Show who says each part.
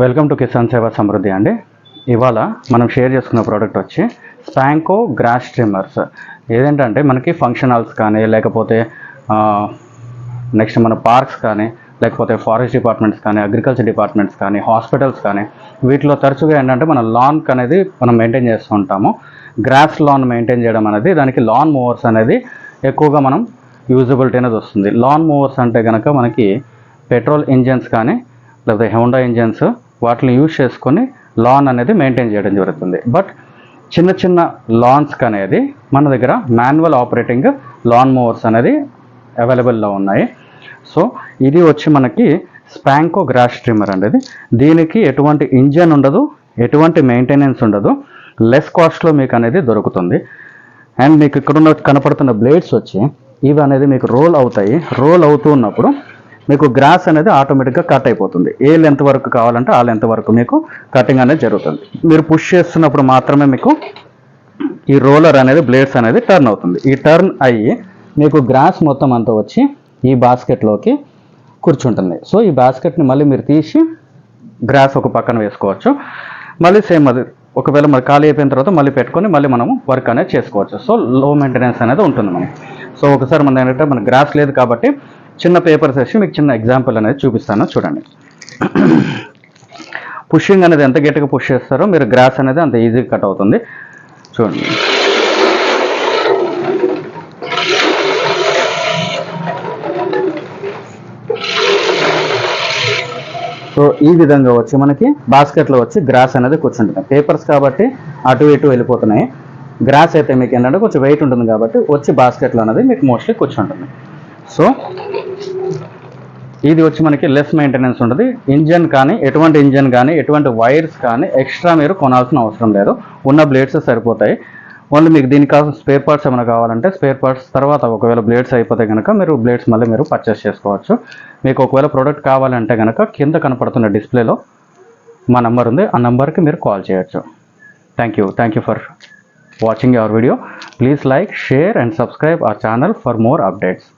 Speaker 1: Welcome to Kisan సేవా సమృద్ధి అండి. ఇవాళ మనం షేర్ చేసుకున్న ప్రోడక్ట్ వచ్చి స్పాంకో గ్రాస్ ట్రిమ్మర్స్ ఏదేంటంటే మనకి ఫంక్షన్ హాల్స్ కానీ లేకపోతే నెక్స్ట్ మన పార్క్స్ కానీ లేకపోతే ఫారెస్ట్ డిపార్ట్మెంట్స్ కానీ అగ్రికల్చర్ డిపార్ట్మెంట్స్ కానీ హాస్పిటల్స్ కానీ వీటిలో తరచుగా ఏంటంటే మన లాన్ అనేది మనం మెయింటైన్ చేస్తూ ఉంటాము. గ్రాస్ లాన్ మెయింటైన్ చేయడం అనేది దానికి లాన్ మూవర్స్ అనేది ఎక్కువగా మనం యూజబిలిటీ అనేది వస్తుంది. లాన్ మూవర్స్ అంటే కనుక మనకి పెట్రోల్ ఇంజన్స్ కానీ లేకపోతే హోండా ఇంజన్స్ వాటిని యూజ్ చేసుకొని లాన్ అనేది మెయింటైన్ చేయడం జరుగుతుంది. బట్ చిన్న చిన్న లాన్స్కి అనేది మన దగ్గర మాన్యువల్ ఆపరేటింగ్ లాన్ మూవర్స్ అనేది అవైలబుల్లో ఉన్నాయి. సో ఇది వచ్చి మనకి స్పాంకో గ్రాస్ ట్రిమ్మర్ అనేది దీనికి ఎటువంటి ఇంజన్ ఉండదు ఎటువంటి మెయింటెనెన్స్ ఉండదు లెస్ కాస్ట్లో మీకు అనేది దొరుకుతుంది. అండ్ మీకు ఇక్కడ ఉన్న కనపడుతున్న బ్లేడ్స్ వచ్చి ఇవి అనేది మీకు రోల్ అవుతాయి. రోల్ అవుతూ ఉన్నప్పుడు మీకు గ్రాస్ అనేది ఆటోమేటిక్గా కట్ అయిపోతుంది. ఏ లెంత్ వరకు కావాలంటే ఆ లెంత్ వరకు మీకు కటింగ్ అనేది జరుగుతుంది. మీరు పుష్ చేస్తున్నప్పుడు మాత్రమే మీకు ఈ రోలర్ అనేది బ్లేడ్స్ అనేది టర్న్ అవుతుంది. ఈ టర్న్ అయ్యి మీకు గ్రాస్ మొత్తం అంతా వచ్చి ఈ బాస్కెట్లోకి కూర్చుంటుంది. సో ఈ బాస్కెట్ని మళ్ళీ మీరు తీసి గ్రాస్ ఒక పక్కన వేసుకోవచ్చు. మళ్ళీ సేమ్ అది ఒకవేళ మరి ఖాళీ అయిపోయిన తర్వాత మళ్ళీ పెట్టుకొని మళ్ళీ మనము వర్క్ అనేది చేసుకోవచ్చు. సో లో మెయింటెనెన్స్ అనేది ఉంటుంది మనకి. సో ఒకసారి మన ఏంటంటే మన గ్రాస్ లేదు కాబట్టి చిన్న పేపర్స్ వేసి మీకు చిన్న ఎగ్జాంపుల్ అనేది చూపిస్తాను చూడండి. పుషింగ్ అనేది ఎంత గట్టిగా పుష్ చేస్తారో మీరు గ్రాస్ అనేది అంత ఈజీగా కట్ అవుతుంది. చూడండి. సో ఈ విధంగా వచ్చి మనకి బాస్కెట్లో వచ్చి గ్రాస్ అనేది కూర్చుంటుంది. పేపర్స్ కాబట్టి అటు ఇటు వెళ్ళిపోతున్నాయి. గ్రాస్ అయితే మీకు ఏంటంటే కొంచెం వెయిట్ ఉంటుంది కాబట్టి వచ్చి బాస్కెట్లో అనేది మీకు మోస్ట్లీ కూర్చుంటుంది. సో ఇది వచ్చి మనకి లెస్ మెయింటెనెన్స్ ఉంటుంది. ఇంజన్ కానీ ఎటువంటి ఇంజన్ కానీ ఎటువంటి వైర్స్ కానీ ఎక్స్ట్రా మీరు కొనాల్సిన అవసరం లేదు. ఉన్న బ్లేడ్స్ సరిపోతాయి. ఓన్లీ మీకు దీనికోసం స్పేర్ పార్ట్స్ ఏమైనా కావాలంటే స్పేర్ పార్ట్స్ తర్వాత ఒకవేళ బ్లేడ్స్ అయిపోతే కనుక మీరు బ్లేడ్స్ మళ్ళీ మీరు పర్చేస్ చేసుకోవచ్చు. మీకు ఒకవేళ ప్రోడక్ట్ కావాలంటే కనుక కింద కనపడుతున్న డిస్ప్లేలో మా నంబర్ ఉంది. ఆ నంబర్కి మీరు కాల్ చేయొచ్చు. Thank you thank you for watching our video please like share and subscribe our channel for more updates